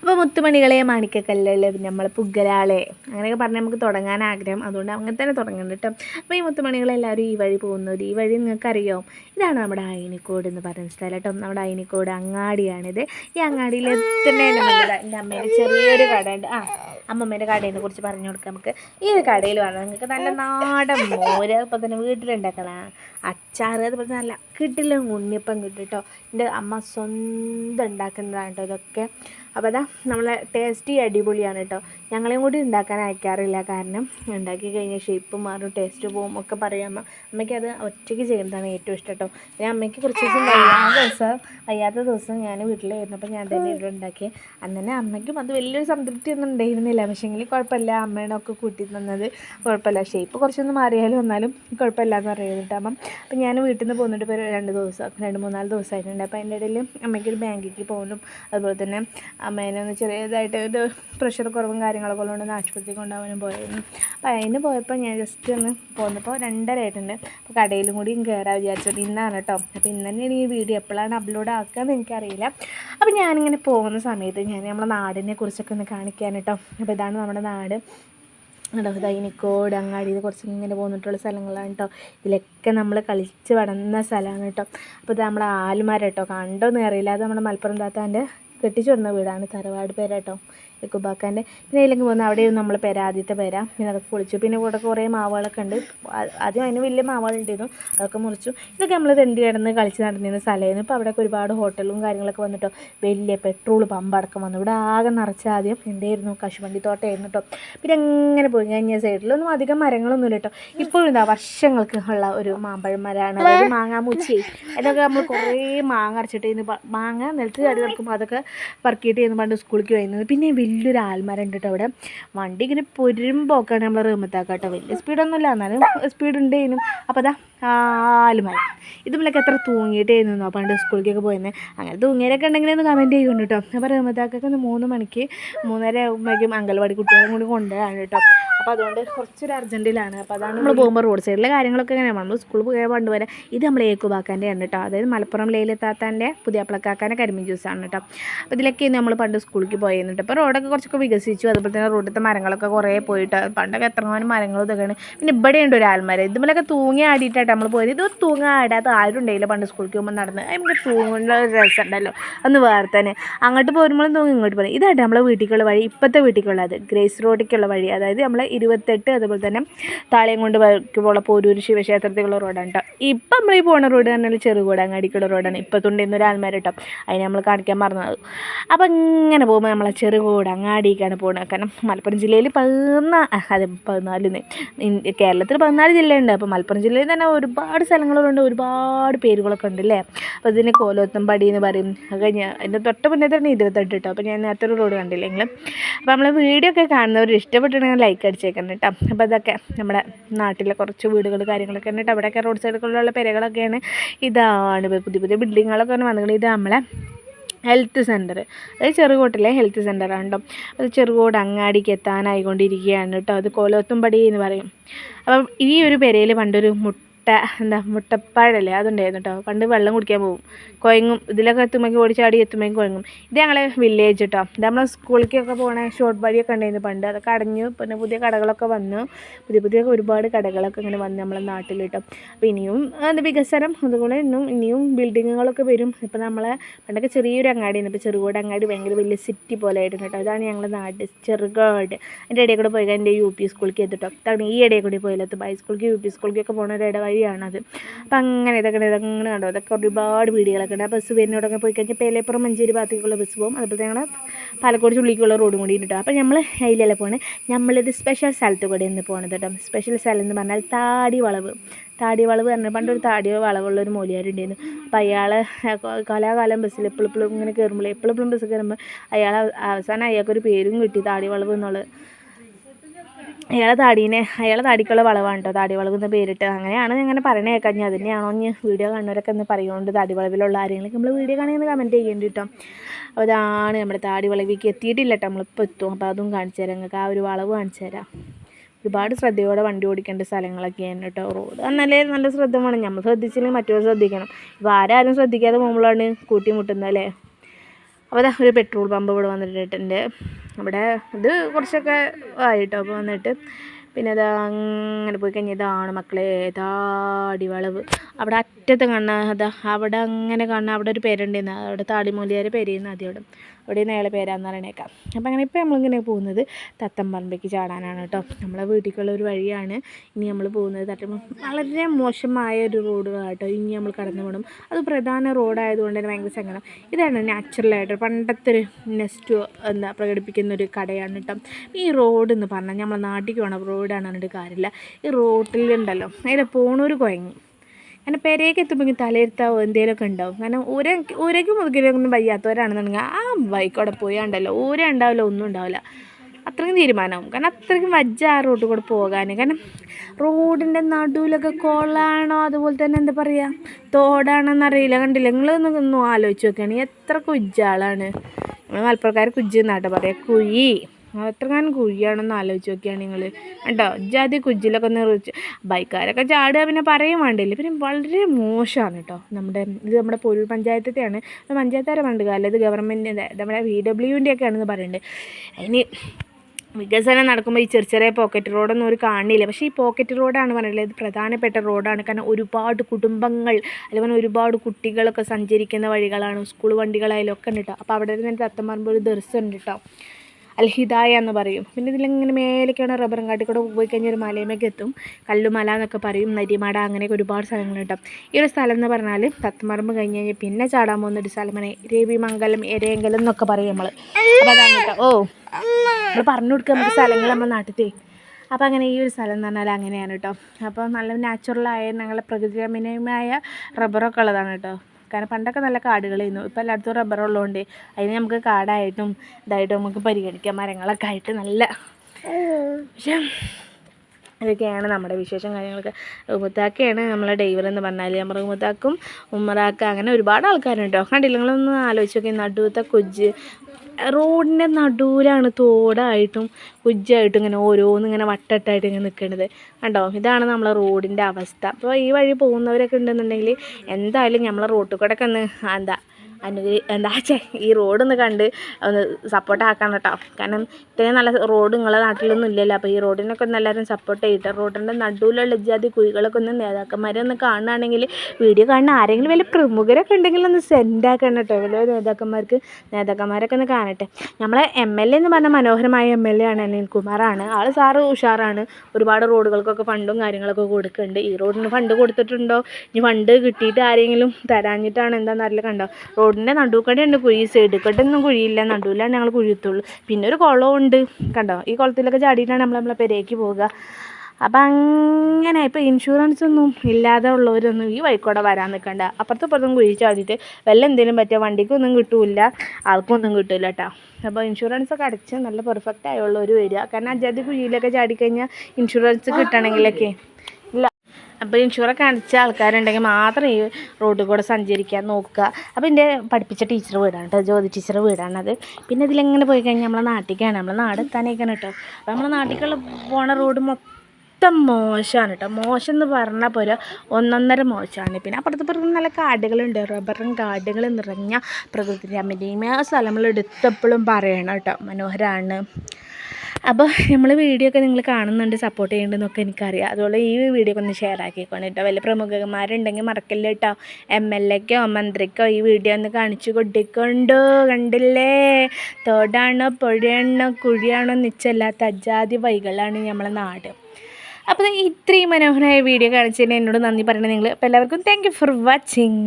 അപ്പോൾ മുത്തുമണികളെ മാണിക്കക്കല്ലല്ല പിന്നെ നമ്മൾ പുഗ്ഗലാളെ അങ്ങനെയൊക്കെ പറഞ്ഞാൽ നമുക്ക് തുടങ്ങാൻ ആഗ്രഹം. അതുകൊണ്ട് അങ്ങനെ തന്നെ തുടങ്ങുന്നുണ്ട് കേട്ടോ. അപ്പോൾ ഈ മുത്തുമണികളെല്ലാവരും ഈ വഴി പോകുന്നവർ ഈ വഴി നിങ്ങൾക്കറിയാം? ഇതാണ് നമ്മുടെ അയിനിക്കോട് എന്ന് പറയുന്ന സ്ഥലം കേട്ടോ. നമ്മുടെ അയിനിക്കോട് അങ്ങാടിയാണിത്. ഈ അങ്ങാടിയിൽ തന്നെ എന്റെ അമ്മേന്റെ ചെറിയൊരു കട ഉണ്ട് ആ അമ്മമ്മേന്റെ കടയെ കുറിച്ച് പറഞ്ഞു കൊടുക്കാം നമുക്ക്. ഈ ഒരു കടയിൽ വന്നാൽ നിങ്ങൾക്ക് നല്ല നാടൻ മോര് അതുപോലെ തന്നെ വീട്ടിലുണ്ടാക്കണ അച്ചാർ അതുപോലെ നല്ല കിട്ടില്ല ഉണ്ണിയപ്പം കിട്ടും കേട്ടോ. എന്റെ അമ്മ സ്വന്തം ഉണ്ടാക്കുന്നതാണ് കേട്ടോ ഇതൊക്കെ. അപ്പോൾ അതാ നമ്മളെ ടേസ്റ്റി അടിപൊളിയാണ് കേട്ടോ ഞങ്ങളെയും കൂടി ഉണ്ടാക്കാൻ അയക്കാറില്ല. കാരണം ഉണ്ടാക്കി കഴിഞ്ഞാൽ ഷേപ്പ് മാറും ടേസ്റ്റ് പോവും ഒക്കെ പറയാമ അമ്മയ്ക്ക് അത് ഒറ്റയ്ക്ക് ചെയ്യുന്നതാണ് ഏറ്റവും ഇഷ്ടം കേട്ടോ. പിന്നെ അമ്മയ്ക്ക് കുറച്ച് ദിവസം വയ്യാത്ത ദിവസം വയ്യാത്ത ദിവസം ഞാൻ വീട്ടിലായിരുന്നു അപ്പോൾ ഞാൻ തന്നെ ഇവിടെ ഉണ്ടാക്കി. അങ്ങനെ അമ്മയ്ക്കും അത് വലിയൊരു സംതൃപ്തി ഒന്നും ഉണ്ടായിരുന്നില്ല. പക്ഷേങ്കിൽ കുഴപ്പമില്ല അമ്മേനൊക്കെ കൂട്ടി തന്നത്. കുഴപ്പമില്ല. ഷേപ്പ് കുറച്ചൊന്ന് മാറിയാലും വന്നാലും കുഴപ്പമില്ല എന്ന് പറയുന്നുണ്ട് അപ്പം അപ്പം ഞാൻ വീട്ടിൽ നിന്ന് പോന്നിട്ട് ഇപ്പോൾ രണ്ട് ദിവസം രണ്ട് മൂന്നാൽ ദിവസമായിട്ടുണ്ട്. അപ്പോൾ അതിന്റെ ഇടയിൽ അമ്മയ്ക്കൊരു ബാങ്കിലേക്ക് പോകലും അതുപോലെ തന്നെ അമ്മേനെ ഒന്ന് ചെറിയതായിട്ട് ഒരു പ്രഷർ കുറവും കാര്യങ്ങളൊക്കെ ഉള്ളതുകൊണ്ട് ആശുപത്രി കൊണ്ടുപോകാനും പോയിരുന്നു അപ്പോൾ അതിന് പോയപ്പോൾ ഞാൻ ജസ്റ്റ് ഒന്ന് പോന്നപ്പോൾ രണ്ടര ആയിട്ടുണ്ട്. അപ്പോൾ കടയിലും കൂടി കയറാൻ വിചാരിച്ചത് ഇന്നാണ് കേട്ടോ. അപ്പോൾ ഇന്ന് തന്നെയാണ് ഈ വീഡിയോ എപ്പോഴാണ് അപ്ലോഡ് ആക്കുകയെന്ന് എനിക്കറിയില്ല. അപ്പോൾ ഞാനിങ്ങനെ പോകുന്ന സമയത്ത് ഞാൻ നമ്മുടെ നാടിനെ കുറിച്ചൊക്കെ ഒന്ന് കാണിക്കാൻ കേട്ടോ. അപ്പോൾ ഇതാണ് നമ്മുടെ നാട്. കേട്ടോ ദൈനിക്കോട് അങ്ങാടി ഇത് കുറച്ച് ഇങ്ങനെ പോന്നിട്ടുള്ള സ്ഥലങ്ങളാണ് കേട്ടോ. ഇതിലൊക്കെ നമ്മൾ കളിച്ച് വളർന്ന സ്ഥലമാണ് കേട്ടോ. അപ്പോൾ ഇത് നമ്മുടെ ആലുമാരെ കേട്ടോ. കണ്ടോ എന്ന് അറിയില്ല അത് നമ്മുടെ മലപ്പുറം താത്താന്റെ കെട്ടിച്ചു വന്ന വീടാണ് തറവാട് പേരെ കേട്ടോ. കുബാക്കാന്റെ പിന്നെ അതിലേക്ക് പോകുന്ന അവിടെ നമ്മൾ പേര ആദ്യത്തെ പെര പിന്നെ അതൊക്കെ പൊളിച്ചു. പിന്നെ ഇവിടെ കുറേ മാവുകളൊക്കെ ഉണ്ട്. ആദ്യം അതിന് വലിയ മാവുകളുണ്ടായിരുന്നു. അതൊക്കെ മുറിച്ചു. ഇതൊക്കെ നമ്മൾ തെണ്ടി കിടന്ന് കളിച്ച് നടന്നിരുന്ന സ്ഥലമായിരുന്നു. ഇപ്പോൾ അവിടെയൊക്കെ ഒരുപാട് ഹോട്ടലും കാര്യങ്ങളൊക്കെ വന്നിട്ടോ. വലിയ പെട്രോൾ പമ്പ് അടക്കം വന്നു. ഇവിടെ ആകെ നിറച്ച ആദ്യം എന്തായിരുന്നു? കശുവണ്ടി തോട്ടമായിരുന്നു കേട്ടോ പിന്നെ എങ്ങനെ പോയി? കഴിഞ്ഞ സൈഡിലൊന്നും അധികം മരങ്ങളൊന്നുമില്ല കേട്ടോ ഇപ്പോഴും ഇതാ വർഷങ്ങൾക്ക് ഉള്ള ഒരു മാമ്പഴം മരമാണ് അതായത് മാങ്ങാമൂച്ചി അതൊക്കെ നമ്മൾ കുറേ മാങ്ങ അരച്ചിട്ട് മാങ്ങ നിലത്ത് ചാടി കിടക്കുമ്പോൾ അതൊക്കെ പറക്കിയിട്ട് ചെയ്യുന്ന പണ്ട് സ്കൂളിലേക്ക് വരുന്നത് പിന്നെ വലിയൊരു ആൽമരം ഉണ്ട് കേട്ടോ അവിടെ. വണ്ടി ഇങ്ങനെ പൊരുമ്പോക്കാണ് നമ്മൾ റൂമത്താക്കുക കേട്ടോ. വലിയ സ്പീഡൊന്നുമില്ല എന്നാലും സ്പീഡ് ഉണ്ടേനും. അപ്പോൾ അതാ ആൽമരം. ഇതുമില്ലൊക്കെ എത്ര തൂങ്ങിയിട്ടേന്നു പണ്ട് സ്കൂളിലേക്കൊക്കെ പോയിരുന്നത് അങ്ങനെ തൂങ്ങിയവരൊക്കെ ഉണ്ടെങ്കിൽ ഒന്ന് കമന്റ് ചെയ്യുന്നുണ്ട് കേട്ടോ അപ്പോൾ റൂമത്താക്കൊക്കെ ഒന്ന് മൂന്ന് മണിക്ക് മൂന്നര ആകുമ്പോഴേക്കും അംഗൻവാടി കുട്ടികളും കൂടി കൊണ്ടുപോകാണ് കേട്ടോ അപ്പോൾ അതുകൊണ്ട് കുറച്ചൊരു അർജന്റിലാണ് അപ്പോൾ അതാണ് നമ്മൾ പോകുമ്പോൾ റോഡ് സൈഡിലെ കാര്യങ്ങളൊക്കെ എങ്ങനെയാണ് നമ്മൾ സ്കൂളിൽ പോയ പണ്ട് വരെ ഇത് നമ്മൾ ഏക്കുബാക്കാന്റെ ആണ് കേട്ടോ അതായത് മലപ്പുറം ലേലത്താത്താന്റെ പുതിയ അപ്പളക്കാക്കാന്റെ കരിമീൻ ജ്യൂസാണ് കേട്ടോ അപ്പോൾ ഇതിലൊക്കെ നമ്മൾ പണ്ട് സ്കൂളിലേക്ക് പോയിരുന്നു ഇപ്പോൾ റോഡൊക്കെ കുറച്ചൊക്കെ വികസിച്ചു. അതുപോലെ തന്നെ റോഡിലത്തെ മരങ്ങളൊക്കെ കുറേ പോയിട്ട്. പണ്ടൊക്കെ എത്രമാനം മരങ്ങളും ഇതൊക്കെയാണ്. പിന്നെ ഇവിടെ ഉണ്ട് ഒരു ആൽമരം. ഇതുമലൊക്കെ തൂങ്ങി ആടിയിട്ടാണ് നമ്മൾ പോയത്. ഇത് തൂങ്ങി ആടാത്ത ആരും ഉണ്ടായില്ല. പണ്ട് സ്കൂളിൽ പോകുമ്പോൾ നടന്ന്. നമുക്ക് തൂങ്ങുന്ന ഒരു രസമുണ്ടല്ലോ. അന്ന് വേറെ തന്നെ. അങ്ങോട്ട് പോരുമ്പോഴും തൂങ്ങി ഇങ്ങോട്ട് പോകുന്നത് ഇതായിട്ട് നമ്മളെ വീട്ടിലേക്കുള്ള വഴി. ഇപ്പോഴത്തെ വീട്ടിലേക്കുള്ളത് ഗ്രേസ് റോഡിലേക്കുള്ള വഴി. അതായത് നമ്മൾ ഇരുപത്തെട്ട് അതുപോലെ തന്നെ താളയം കൊണ്ട് പോലുള്ള പോരൂർ ശിവക്ഷേത്രത്തിലുള്ള റോഡാണ് കേട്ടോ ഇപ്പം നമ്മൾ ഈ പോകുന്ന റോഡ് പറഞ്ഞാൽ ചെറുകോട് അങ്ങാടിക്കുള്ള റോഡാണ്. ഇപ്പോൾ തുണ്ടിന്ന് ഒരു ആൽമരം കേട്ടോ അതിനെ നമ്മൾ കാണിക്കാൻ മറന്നത്. അപ്പം ഇങ്ങനെ പോകുമ്പോൾ നമ്മളെ ചെറുകോട് അങ്ങാടിക്കാണ് പോകുന്നത് കാരണം മലപ്പുറം ജില്ലയിൽ പതിനാ അതെ ഇന്ത്യ കേരളത്തിൽ പതിനാല് ജില്ലയുണ്ട്. അപ്പോൾ മലപ്പുറം ജില്ലയിൽ തന്നെ ഒരുപാട് സ്ഥലങ്ങളുണ്ട്. ഒരുപാട് പേരുകളൊക്കെ ഉണ്ട് അല്ലേ അപ്പോൾ ഇതിന് കോലോത്തമ്പടി എന്ന് പറയും. അത് കഴിഞ്ഞ് അതിന്റെ തൊട്ട് മുന്നേ തന്നെ ഇരുപത്തെട്ട് കേട്ടോ അപ്പോൾ ഞാൻ നേരത്തെ ഒരു റോഡ് കണ്ടില്ലെങ്കിൽ അപ്പോൾ നമ്മൾ വീഡിയോ ഒക്കെ കാണുന്നവർ ഇഷ്ടപ്പെട്ടിട്ടുണ്ടെങ്കിൽ ലൈക്ക് അടിച്ചേക്കണം കേട്ടോ അപ്പോൾ അതൊക്കെ നമ്മുടെ നാട്ടിലെ കുറച്ച് വീടുകൾ കാര്യങ്ങളൊക്കെ ഉണ്ട് അവിടെയൊക്കെ റോഡ് സൈഡിലുള്ള പെരകളൊക്കെയാണ്. ഇതാണ് പുതിയ പുതിയ ബിൽഡിങ്ങുകളൊക്കെ വന്നിട്ടുണ്ട് ഇത് നമ്മളെ ഹെൽത്ത് സെന്റർ അത് ചെറുകോട്ടിലെ ഹെൽത്ത് സെന്ററാണ് കേട്ടോ. അത് ചെറുകോട് അങ്ങാടിക്ക് എത്താനായിക്കൊണ്ടിരിക്കുകയാണ് കേട്ടോ. അത് കോലോത്തുംപടി എന്ന് പറയും. അപ്പം ഈ ഒരു പെരയിൽ പണ്ടൊരു മുട്ട എന്താ മുട്ടപ്പാഴല്ലേ അതുണ്ടായിരുന്നു കേട്ടോ പണ്ട് വെള്ളം കുടിക്കാൻ പോകും കൊയങ്ങും. ഇതിലൊക്കെ എത്തുമ്പോൾ ഓടിച്ചാടി എത്തുമ്പോൾ കൊയങ്ങും. ഇത് ഞങ്ങളെ വില്ലേജ് കേട്ടോ ഇത് നമ്മളെ സ്കൂളിലേക്കൊക്കെ പോകണ ഷോർട്ട് വഴിയൊക്കെ ഉണ്ടായിരുന്നു പണ്ട്. അതൊക്കെ അടഞ്ഞു. പിന്നെ പുതിയ കടകളൊക്കെ വന്നു. പുതിയ പുതിയ ഒരുപാട് കടകളൊക്കെ ഇങ്ങനെ വന്ന് നമ്മളെ നാട്ടിൽ കേട്ടോ അപ്പോൾ ഇനിയും അത് വികസനം? അതുപോലെ ഇന്നും ഇനിയും ബിൽഡിങ്ങുകളൊക്കെ വരും. ഇപ്പോൾ നമ്മളെ പണ്ടൊക്കെ ചെറിയൊരു അങ്ങാടിയാണ് ഇപ്പോൾ ചെറുകോട് അങ്ങാടി ഭയങ്കര വലിയ സിറ്റി പോലെ ആയിരുന്നു കേട്ടോ അതാണ് ഞങ്ങളുടെ നാട്. ചെറുകോട്. എന്റെ ഇടയിൽ കൂടെ പോയി എന്റെ യു പി സ്കൂളിലേക്ക് എത്തിട്ടോ ഈ ഇടയിൽ കൂടി പോയില്ലത്ത് ബൈ സ്കൂളിലേക്ക് യു പി സ്കൂളിലേക്കൊക്കെ പോകുന്ന ഒരു ഇടവഴിയാണത് അപ്പം അങ്ങനെ ഇതൊക്കെ ഇതങ്ങനെ കണ്ടോ. അതൊക്കെ ഒരുപാട് വീടുകളൊക്കെ ഉണ്ട്. ആ ബസ് വരുന്നോടൊക്കെ പോയി കഴിഞ്ഞാൽ പേലേപ്പുറം മഞ്ചേരി ഭാഗത്തേക്കുള്ള ബസ് പോകും. അതുപോലെ ഞങ്ങൾ പാലക്കോട് ചുള്ളിക്കുള്ള റോഡും കൂടി ഉണ്ട് അപ്പം നമ്മൾ അതിലല്ല പോണേ? നമ്മളിത് സ്പെഷ്യൽ സ്ഥലത്ത് കൂടെ ഇന്ന് പോകണത് കേട്ടോ. സ്പെഷ്യൽ സ്ഥലം എന്ന് പറഞ്ഞാൽ താടി വളവ് താടി വളവ് പറഞ്ഞാൽ പണ്ടൊരു താടി വളവുള്ള ഒരു മൂലിയാരുണ്ടായിരുന്നു. അപ്പോൾ അയാൾ കലാകാലം ബസ്സിൽ എപ്പോഴും ഇങ്ങനെ കയറുമ്പോൾ എപ്പോഴും എപ്പോഴും ബസ് കയറുമ്പോൾ അയാൾ അവസാനം അയാൾക്കൊരു പേരും കിട്ടി താടി വളവ് എന്നുള്ളത്. അയാളെ താടീനെ അയാളെ താടിക്കുള്ള വളവാണ് കേട്ടോ താടി വളവ് എന്ന് പേരിട്ട് അങ്ങനെയാണ് ഇങ്ങനെ പറയണേ കേൾക്കാം. ഞാൻ തന്നെയാണോ വീഡിയോ കാണുന്നവരൊക്കെ ഒന്ന് പറയുന്നുണ്ട് താടി വളവിലുള്ള ആരെങ്കിലും നമ്മൾ വീഡിയോ കാണുന്ന കമന്റ് ചെയ്യേണ്ടി കേട്ടോ അപ്പോൾ അതാണ് നമ്മുടെ താടി വളവിക്ക് എത്തിയിട്ടില്ല കേട്ടോ നമ്മളിപ്പോൾ എത്തും. അപ്പോൾ അതും കാണിച്ചു തരാം. നിങ്ങൾക്ക് ആ ഒരു വളവ് കാണിച്ചു തരാം. ഒരുപാട് ശ്രദ്ധയോടെ വണ്ടി ഓടിക്കേണ്ട സ്ഥലങ്ങളൊക്കെയാണ് കേട്ടോ റോഡ് എന്നാലേ നല്ല ശ്രദ്ധ വേണം നമ്മൾ ശ്രദ്ധിച്ചില്ലെങ്കിൽ മറ്റൊരു ശ്രദ്ധിക്കണം. ഇപ്പോൾ ആരാരും ശ്രദ്ധിക്കാതെ പോകുമ്പോഴാണ് കൂട്ടിമുട്ടുന്നത് അല്ലേ? അപ്പോൾ അതാ ഒരു പെട്രോൾ പമ്പ് ഇവിടെ വന്നിട്ടുണ്ട്. ഇവിടെ ഇത് കുറച്ചൊക്കെ ആയിട്ടോ അപ്പോൾ വന്നിട്ട്. പിന്നെ അത് അങ്ങനെ പോയി കഴിഞ്ഞാൽ ഇതാണ് മക്കളെ ഏതാ അടിവളവ്. അവിടെ അറ്റത്ത് കാണുന്ന അതാ അവിടെ അങ്ങനെ കാണുന്ന അവിടെ ഒരു പേരുണ്ടായിരുന്നു അവിടെ താടിമൂലിയാർ പേരുന്ന ആദ്യം അവിടെ. അവിടെ നേളെ പേരാന്ന് പറയണേക്കാം അപ്പോൾ അങ്ങനെ ഇപ്പോൾ നമ്മളിങ്ങനെ പോകുന്നത് തത്തം തത്തമ്പറമ്പേക്ക് ചാടാനാണ് കേട്ടോ. നമ്മളെ വീട്ടിലേക്കുള്ള ഒരു വഴിയാണ് ഇനി നമ്മൾ പോകുന്നത് തട്ടം വളരെ മോശമായ ഒരു റോഡ് കേട്ടോ. ഇനി നമ്മൾ കടന്നു പോകണം അത് പ്രധാന റോഡായതുകൊണ്ട് തന്നെ ഭയങ്കര സങ്കടം. ഇതാണ് നാച്ചുറലായിട്ട് പണ്ടത്തെ ഒരു നെസ്റ്റ് എന്താ പ്രകടിപ്പിക്കുന്ന ഒരു കടയാണ് കേട്ടോ. ഈ റോഡ് എന്ന് പറഞ്ഞാൽ നമ്മളെ നാട്ടിലേക്ക് വേണം റോഡാണ് പറഞ്ഞിട്ട് കാര്യമില്ല. ഈ റോട്ടിലുണ്ടല്ലോ അതിൽ പോണൊരു കുഴങ്ങി അങ്ങനെ പെരേക്ക് എത്തുമ്പോൾ തലയിരുത്താവ് എന്തെങ്കിലുമൊക്കെ ഉണ്ടാവും. കാരണം ഊര ഊരയ്ക്ക് മുതുകിലൊന്നും വയ്യാത്തവരാണെന്നുണ്ടെങ്കിൽ ആ ബൈക്കോടെ പോയാണ്ടല്ലോ ഊര ഉണ്ടാവില്ല ഒന്നും ഉണ്ടാവില്ല. അത്രയും തീരുമാനമാവും കാരണം അത്രയ്ക്കും വജ്ജ ആ റോഡിൽ കൂടെ പോകാൻ കാരണം റോഡിന്റെ നടുവിലൊക്കെ കൊള്ളാണോ? അതുപോലെ തന്നെ എന്താ പറയുക തോടാണോ എന്നറിയില്ല കണ്ടില്ല? നിങ്ങളൊന്ന് ഒന്ന് ആലോചിച്ച് നോക്കുകയാണെങ്കിൽ എത്ര കുജ്ജാളാണ്. നമ്മൾ മലപ്പുറക്കാർ കുജ്ജ് എന്നാട്ടോ പറയുക കുഴി. എത്രങ്ങാനും കുഴിയാണെന്ന് ആലോചിച്ച് നോക്കിയാണ് നിങ്ങൾ കേട്ടോ ജാതി കുജിലൊക്കെ ഒന്ന് റിച്ച് ബൈക്കാരൊക്കെ ചാടുക പിന്നെ പറയും വേണ്ടില്ല. പിന്നെ വളരെ മോശമാണ് കേട്ടോ. നമ്മുടെ ഇത് നമ്മുടെ പൊരുൾ പഞ്ചായത്തെയാണ്. പഞ്ചായത്തുകാരെ പണ്ട് കാലം ഇത് ഗവൺമെന്റിന്റെ നമ്മുടെ വി ഡബ്ല്യുവിന്റെ ഒക്കെ ആണെന്ന് പറയുന്നുണ്ട് അതിന് വികസനം നടക്കുമ്പോൾ ഈ ചെറിയ ചെറിയ പോക്കറ്റ് റോഡൊന്നും ഒരു കാണില്ല. പക്ഷേ ഈ പോക്കറ്റ് റോഡാണ് പറയുന്നത്. ഇത് പ്രധാനപ്പെട്ട റോഡാണ് കാരണം ഒരുപാട് കുടുംബങ്ങൾ അല്ലെങ്കിൽ ഒരുപാട് കുട്ടികളൊക്കെ സഞ്ചരിക്കുന്ന വഴികളാണ്. സ്കൂൾ വണ്ടികളായാലും ഒക്കെ ഉണ്ട് കേട്ടോ. അപ്പോൾ അവിടെ നിന്ന് തത്തം പറയുമ്പോൾ ഒരു ദർശനം ഉണ്ട് കേട്ടോ. അൽഹിദായ എന്ന് പറയും. പിന്നെ ഇതിലിങ്ങനെ മേലേക്കാണ് റബ്ബറും കാട്ടിക്കൂടെ പോയി കഴിഞ്ഞാൽ ഒരു മലയമേക്ക് എത്തും. കല്ലുമല എന്നൊക്കെ പറയും. നരിമട അങ്ങനെയൊക്കെ ഒരുപാട് സ്ഥലങ്ങളുണ്ടാവും ഈ ഒരു സ്ഥലം എന്ന് പറഞ്ഞാൽ തത്തമറമ്പ് കഴിഞ്ഞ് കഴിഞ്ഞാൽ പിന്നെ ചാടാൻ പോകുന്ന ഒരു സ്ഥലമാണ്. രവിമംഗലം എരേങ്കലം എന്നൊക്കെ പറയും നമ്മൾ അപ്പോൾ അതാണ് ഓ നമ്മൾ പറഞ്ഞു കൊടുക്കുക നമുക്ക് സ്ഥലങ്ങൾ നമ്മൾ നാട്ടിലത്തെ. അപ്പോൾ അങ്ങനെ ഈ ഒരു സ്ഥലം എന്ന് പറഞ്ഞാൽ അങ്ങനെയാണ് കേട്ടോ. അപ്പോൾ നല്ല നാച്ചുറലായ ഞങ്ങളുടെ പ്രകൃതി രമണീയമായ റബ്ബറൊക്കെ ഉള്ളതാണ് കേട്ടോ. കാരണം പണ്ടൊക്കെ നല്ല കാടുകളായിരുന്നു. ഇപ്പോൾ എല്ലായിടത്തും റബ്ബർ ഉള്ളതുകൊണ്ട് അതിന് നമുക്ക് കാടായിട്ടും ഇതായിട്ടും നമുക്ക് പരിഗണിക്കാം. മരങ്ങളൊക്കെ ആയിട്ട് നല്ല പക്ഷേ ഇതൊക്കെയാണ് നമ്മുടെ വിശേഷം കാര്യങ്ങളൊക്കെ. ഉമ്മത്താക്കയാണ് നമ്മളെ ഡൈവർ എന്ന് പറഞ്ഞാൽ നമ്മുടെ ഉമ്മത്താക്കും ഉമ്മറാക്ക. അങ്ങനെ ഒരുപാട് ആൾക്കാരുണ്ട്? കേട്ടോ കണ്ടില്ല നിങ്ങളൊന്ന് ആലോചിച്ച് നോക്കി. നടുവത്തെ കൊജ്ജ് റോഡിന്റെ നടുവിലാണ് തോടായിട്ടും കുജ്ജായിട്ടും ഇങ്ങനെ ഓരോന്നും ഇങ്ങനെ വട്ടട്ടായിട്ട് ഇങ്ങനെ നിൽക്കുന്നത് കണ്ടോ? ഇതാണ് നമ്മളെ റോഡിന്റെ അവസ്ഥ. അപ്പോൾ ഈ വഴി പോകുന്നവരൊക്കെ ഉണ്ടെന്നുണ്ടെങ്കിൽ എന്തായാലും നമ്മളെ റോട്ടിൽ കൂടെ ഒക്കെ ഒന്ന് എന്താ അനുഗ്രഹി എന്താ ചേ ഈ റോഡൊന്ന് കണ്ട് ഒന്ന് സപ്പോർട്ട് ആക്കണം കേട്ടോ കാരണം ഇത്രയും നല്ല റോഡ് നിങ്ങളെ നാട്ടിലൊന്നും ഇല്ലല്ലോ. അപ്പോൾ ഈ റോഡിനൊക്കെ ഒന്ന് എല്ലാവരും സപ്പോർട്ട് ചെയ്തിട്ട് റോഡിന്റെ നടുവിലുള്ള ജാതി കുഴികളൊക്കെ ഒന്ന് നേതാക്കന്മാരെ ഒന്ന് കാണുകയാണെങ്കിൽ വീഡിയോ കാണുന്ന ആരെങ്കിലും വലിയ പ്രമുഖരൊക്കെ ഉണ്ടെങ്കിൽ ഒന്ന് സെൻഡ് ആക്കണം കേട്ടോ വലിയ നേതാക്കന്മാർക്ക് നേതാക്കന്മാരൊക്കെ ഒന്ന് കാണട്ടെ. നമ്മളെ എം എൽ എ എന്ന് പറഞ്ഞ മനോഹരമായ എം എൽ എ ആണ് അനിൽകുമാറാണ് ആൾ സാറ് ഉഷാറാണ്. ഒരുപാട് റോഡുകൾക്കൊക്കെ ഫണ്ടും കാര്യങ്ങളൊക്കെ കൊടുക്കുന്നുണ്ട്. ഈ റോഡിന് ഫണ്ട് കൊടുത്തിട്ടുണ്ടോ? ഇനി ഫണ്ട് കിട്ടിയിട്ട് ആരെങ്കിലും തരാഞ്ഞിട്ടാണ് എന്താണെന്നറിയില്ല കണ്ടോ? റോഡിന്റെ നടുക്കടെ ഉണ്ട് കുഴി സൈഡ് ഒന്നും കുഴിയില്ല. നടുവിലാണ് ഞങ്ങൾ കുഴിയത്തുള്ളൂ. പിന്നെ ഒരു കുളമുണ്ട് കണ്ടോ? ഈ കുളത്തിലൊക്കെ ചാടിയിട്ടാണ് നമ്മൾ നമ്മളെ പെരേക്ക് പോവുക. അപ്പം അങ്ങനെ ഇപ്പോൾ ഇൻഷുറൻസ് ഒന്നും ഇല്ലാതെ ഉള്ളവരൊന്നും ഈ വഴിക്കൂടെ വരാൻ നിൽക്കണ്ട അപ്പുറത്തും ഇപ്പുറത്തും കുഴി ചാടിയിട്ട് വല്ല എന്തെങ്കിലും പറ്റിയ വണ്ടിക്കൊന്നും കിട്ടൂല ആൾക്കൊന്നും കിട്ടില്ല കേട്ടോ അപ്പോൾ ഇൻഷുറൻസ് ഒക്കെ അടച്ച് നല്ല പെർഫെക്റ്റ് ആയുള്ളവർ വരിക. കാരണം അജാതി കുഴിയിലൊക്കെ ചാടിക്കഴിഞ്ഞാൽ ഇൻഷുറൻസ് കിട്ടണമെങ്കിലൊക്കെ അപ്പോൾ ഇൻഷുറൊക്കെ അടിച്ച ആൾക്കാരുണ്ടെങ്കിൽ മാത്രം ഈ റോഡിൽ കൂടെ സഞ്ചരിക്കാൻ നോക്കുക. അപ്പോൾ എന്റെ പഠിപ്പിച്ച ടീച്ചർ വീടാണ് കേട്ടോ ജ്യോതി ടീച്ചർ വീടാണത്. പിന്നെ ഇതിലെങ്ങനെ പോയി കഴിഞ്ഞാൽ നമ്മളെ നാട്ടിലേക്കാണ് നമ്മളെ നാട് എത്താനേക്കാണ് കേട്ടോ. അപ്പോൾ നമ്മളെ നാട്ടിലേക്കുള്ള പോണ റോഡ് മൊത്തം മോശമാണ് കേട്ടോ. മോശം എന്ന് പറഞ്ഞാൽ പോരാ ഒന്നൊന്നര മോശമാണ്. പിന്നെ അപ്പുറത്ത് പുറത്ത് നല്ല കാടുകളുണ്ട് റബ്ബറും കാടുകൾ നിറഞ്ഞ പ്രകൃതി രമണീയമായ സ്ഥലങ്ങൾ എടുത്തപ്പോഴും പറയണം കേട്ടോ. മനോഹരമാണ് അപ്പോൾ നമ്മൾ വീഡിയോ ഒക്കെ നിങ്ങൾ കാണുന്നുണ്ട് സപ്പോർട്ട് ചെയ്യുന്നുണ്ടെന്നൊക്കെ എനിക്കറിയാം. അതുപോലെ ഈ വീഡിയോ ഒക്കെ ഒന്ന് ഷെയർ ആക്കിക്കോണം കേട്ടോ വലിയ പ്രമുഖന്മാരുണ്ടെങ്കിൽ മറക്കല്ല കേട്ടോ എം എൽ എക്കോ മന്ത്രിക്കോ ഈ വീഡിയോ ഒന്ന് കാണിച്ചു കൊടുക്കൊണ്ടോ കണ്ടില്ലേ? തോടാണോ പുഴയാണോ കുഴിയാണോ നിച്ചല്ലാത്ത അജാതി വൈകളാണ് നമ്മളെ നാട്. അപ്പോൾ ഇത്രയും മനോഹരമായ വീഡിയോ കാണിച്ചതിന് എന്നോട് നന്ദി പറയണേ നിങ്ങൾ അപ്പോൾ എല്ലാവർക്കും താങ്ക് ഫോർ വാച്ചിങ്